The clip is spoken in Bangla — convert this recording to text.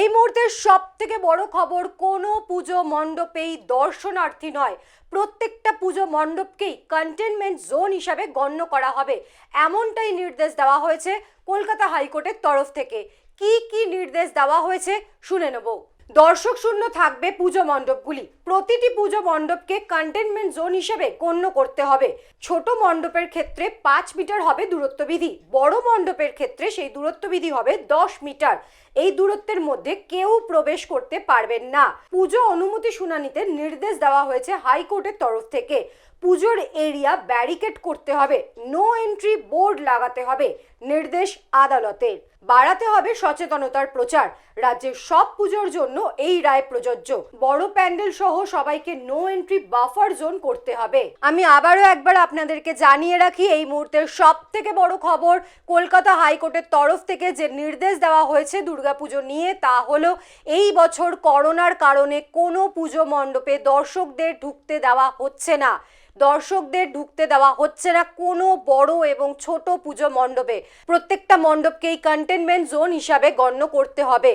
এই মুহূর্তে সব থেকে বড় খবর, কোনো পুজো মণ্ডপেই দর্শনার্থী নয়। প্রত্যেকটা পুজো মণ্ডপকেই কন্টেনমেন্ট জোন হিসাবে গণ্য করা হবে। এমনটাই নির্দেশ দেওয়া হয়েছে কলকাতা হাইকোর্টের তরফ থেকে। কি কি নির্দেশ দেওয়া হয়েছে শুনে নেব। দর্শক শূন্য থাকবে পুজো মণ্ডপগুলি। প্রতিটি পুজো মণ্ডপকে কন্টেনমেন্ট জোন হিসেবে গণ্য করতে হবে। ছোট মণ্ডপের ক্ষেত্রে পাঁচ মিটার হবে দূরত্ববিধি, বড় মণ্ডপের ক্ষেত্রে সেই দূরত্ববিধি হবে দশ মিটার। এই দূরত্বের মধ্যে কেউ প্রবেশ করতে পারবেন না। পুজো অনুমতি শুনানিতে নির্দেশ দেওয়া হয়েছে হাইকোর্টের তরফ থেকে। পুজোর এরিয়া ব্যারিকেড করতে হবে। নো এন্ট্রি বোর্ড লাগাতে হবে। নির্দেশ আদালতের বাড়াতে হবে সচেতনতার প্রচার। রাজ্যের সব পুজোর জন্য এই রায় প্রযোজ্য। বড় প্যান্ডেল সহ সবাইকে নো এন্ট্রি বাফার জোন করতে হবে। আমি আবারও একবার আপনাদেরকে জানিয়ে রাখি, এই মুহূর্তের সব থেকে বড় খবর কলকাতা হাইকোর্টের তরফ থেকে যে নির্দেশ দেওয়া হয়েছে দুর্গাপুজো নিয়ে, তা হলো এই বছর করোনার কারণে কোনো পুজো মণ্ডপে দর্শকদের ঢুকতে দেওয়া হচ্ছে না। দর্শকদের ঢুকতে দেওয়া হচ্ছে না কোনো বড় এবং ছোট পুজো মণ্ডপে। প্রত্যেকটা মণ্ডপকেই কন্টেনমেন্ট জোন হিসাবে গণ্য করতে হবে।